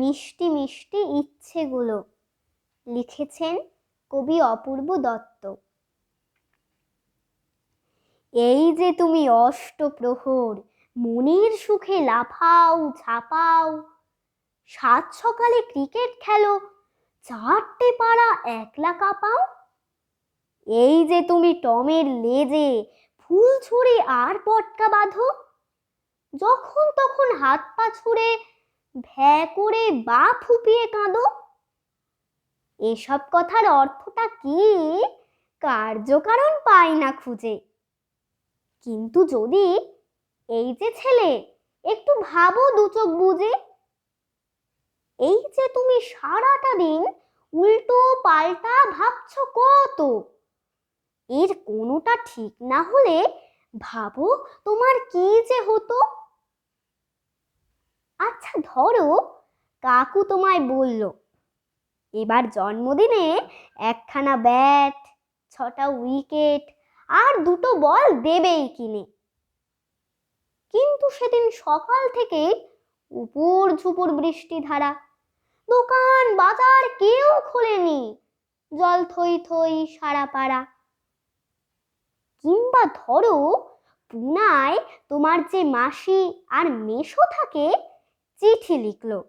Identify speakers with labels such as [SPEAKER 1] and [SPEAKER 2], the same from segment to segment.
[SPEAKER 1] মিষ্টি মিষ্টি ইচ্ছেগুলো লিখেছেন কবি অপূর্ব দত্ত। এই যে তুমি অষ্টপ্রহর, মনের সুখে লাফাও, ঝাপাও, সাত সকালে ক্রিকেট খেলো, চারটে পাড়া একলা কাঁপাও, এই যে তুমি টমের লেজে ফুল ছুঁড়ে আর পটকা বাঁধো, যখন তখন হাত পা ছুঁড়ে ভ্যা করে বা ফুপিয়ে কাঁদো। এসব কথার অর্থটা কি? কার্যকারণ পাই না খুঁজে। কিন্তু যদি এই যে ছেলে, একটু ভাবো দু চোখ বুঝে এই যে তুমি সারাটা দিন উল্টো পাল্টা ভাবছ কত? এর কোনোটা ঠিক না হলে ভাবো তোমার কি যে হতো। আচ্ছা ধরো কাকু তোমায় বলল, এবার জন্মদিনে একখানা ব্যাট ছটা উইকেট আর দুটো বল দেবেই কিনে। কিন্তু সেদিন সকাল থেকে উপর ঝুপুর বৃষ্টি ধারা। দোকান বাজার কেউ খোলেনি, জল থই থই সারা পাড়া। কিংবা ধরো পুনায় তোমার যে মাসি আর মেশো থাকে চিঠি লিখলো।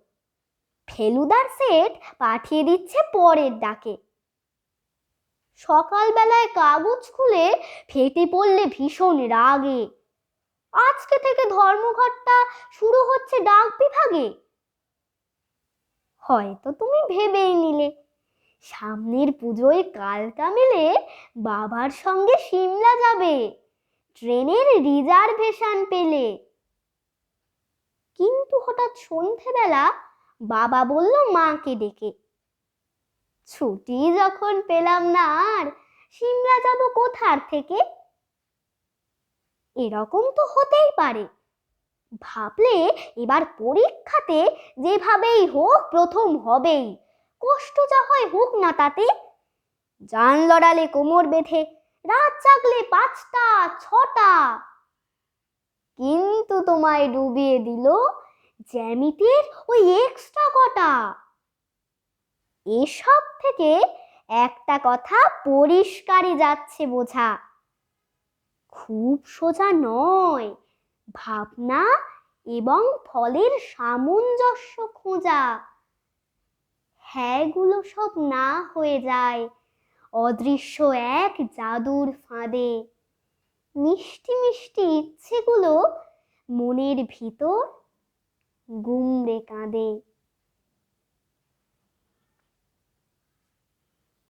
[SPEAKER 1] ফেলুদার সেট পাঠিয়ে দিচ্ছে পরের ডাকে। সকালবেলায় কাগজ খুলে ফেটে পড়লে ভীষণ রাগে। আজকে থেকে ধর্মঘটটা শুরু হচ্ছে ডাক বিভাগে। হয়তো তুমি ভেবেই নিলে, সামনের পুজোয় কালটা মিলে বাবার সঙ্গে সিমলা যাবে, ট্রেনের রিজার্ভেশন পেলে। কিন্তু হঠাৎ সন্ধেবেলা বাবা বলল মাকে ডেকে, ছুটি যখন পেলাম না আর, সিমলা যাব কোথার থেকে? এরকম তো হতেই পারে। ভাবলে এবার পরীক্ষাতে যেভাবেই হোক প্রথম হবেই, কষ্ট যা হয় হোক না তাতে। জান লড়ালে কোমর বেঁধে, রাত জাগলে পাঁচটা, ছটা কিন্তু তোমায় ডুবিয়ে দিল জ্যামিতির ওই এক্সট্রা কটা। এসব থেকে একটা কথা পরিষ্কারই যাচ্ছে বোঝা। খুব সোজা নয়। ভাবনা এবং ফলের সামঞ্জস্য খোঁজা। হ্যাঁগুলো সব না হয়ে যায়। অদৃশ্য এক জাদুর ফাঁদে। মিষ্টি মিষ্টি ইচ্ছেগুলো মনের ভিতর গুমড়ে কাঁদে।